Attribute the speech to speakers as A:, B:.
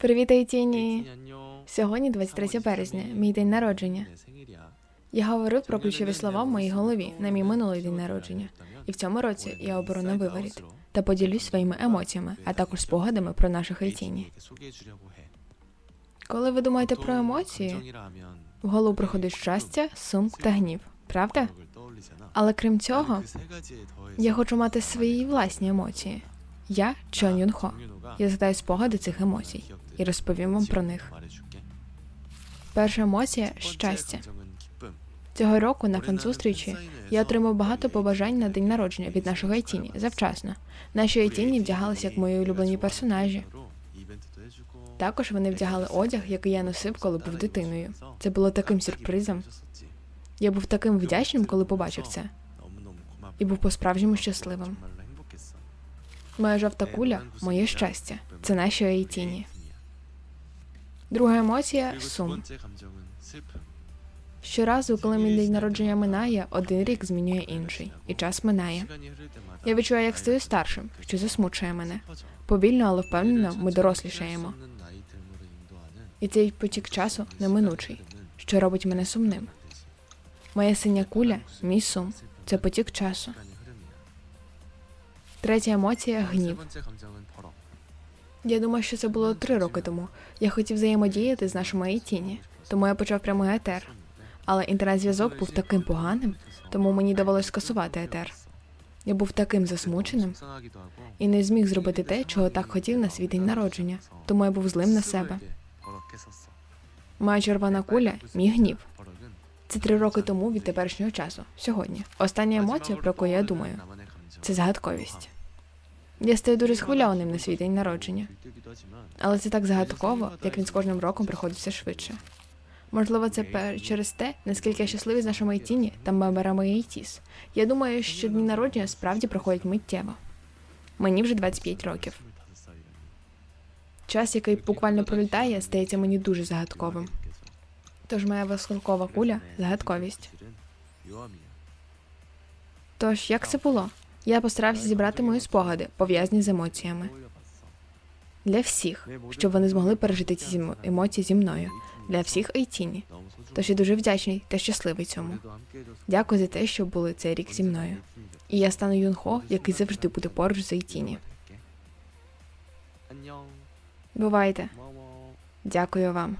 A: Привіт,
B: тіні
A: Сьогодні 23 березня, мій день народження. Я говорив про ключові слова в моїй голові на мій минулий день народження, і в цьому році я оборону виворіт та поділюсь своїми емоціями, а також спогадами про наших
B: тіні.
A: Коли ви думаєте про емоції, в голову приходить щастя, сум та гнів, правда? Але крім цього, я хочу мати свої власні емоції. Я Чон
B: Юнхо.
A: Я згадаю спогади цих емоцій і розповім вам про них. Перша емоція щастя. Цього року на фан-зустрічі я отримав багато побажань на день народження від нашого Айтіні завчасно. Наші Айтіні вдягалися як мої улюблені персонажі. Також вони вдягали одяг, який я носив, коли був дитиною. Це було таким сюрпризом. Я був таким вдячним, коли побачив це. І був
B: по справжньому щасливим.
A: Моя жовта куля моє щастя. Це наші айтіні. Друга емоція сум. Щоразу, коли мій день народження минає, один рік змінює інший, і час минає. Я відчуваю, як стаю старшим, що засмучує мене. Повільно, але впевнено, ми дорослішаємо. І цей потік часу неминучий, що робить мене сумним. Моя синя куля, мій сум. Це потік часу. Третя емоція гнів. Я думаю, що це було три роки тому. Я хотів взаємодіяти з нашими Ейтіні, тому я почав прямий етер. Але інтернет-зв'язок був таким поганим, тому мені довелося скасувати етер. Я був таким засмученим і не зміг зробити те, чого так хотів на свій день народження, тому я був злим на себе. Моя червона куля мій гнів. Це три роки тому від теперішнього часу. Сьогодні. Остання емоція, про яку я думаю це загадковість. Я стаю дуже схвильованим на свій день народження, але це так загадково, як він з кожним роком приходить все швидше. Можливо, це через те, наскільки я щасливий з нашими айтіні та мемерами Айтіс. Я думаю, що дні народження справді проходять миттєво. Мені вже 25 років. Час, який буквально пролітає, стається мені дуже загадковим. Тож моя високова куля загадковість. Тож як це було? Я постарався зібрати мої спогади, пов'язані з емоціями для всіх, щоб вони змогли пережити ці емоції зі мною. Для всіх Айтіні. Тож я дуже вдячний та щасливий цьому. Дякую за те, що були цей рік зі мною. І я стану Юнхо, який завжди буде поруч з Айтіні. Бувайте. Дякую вам.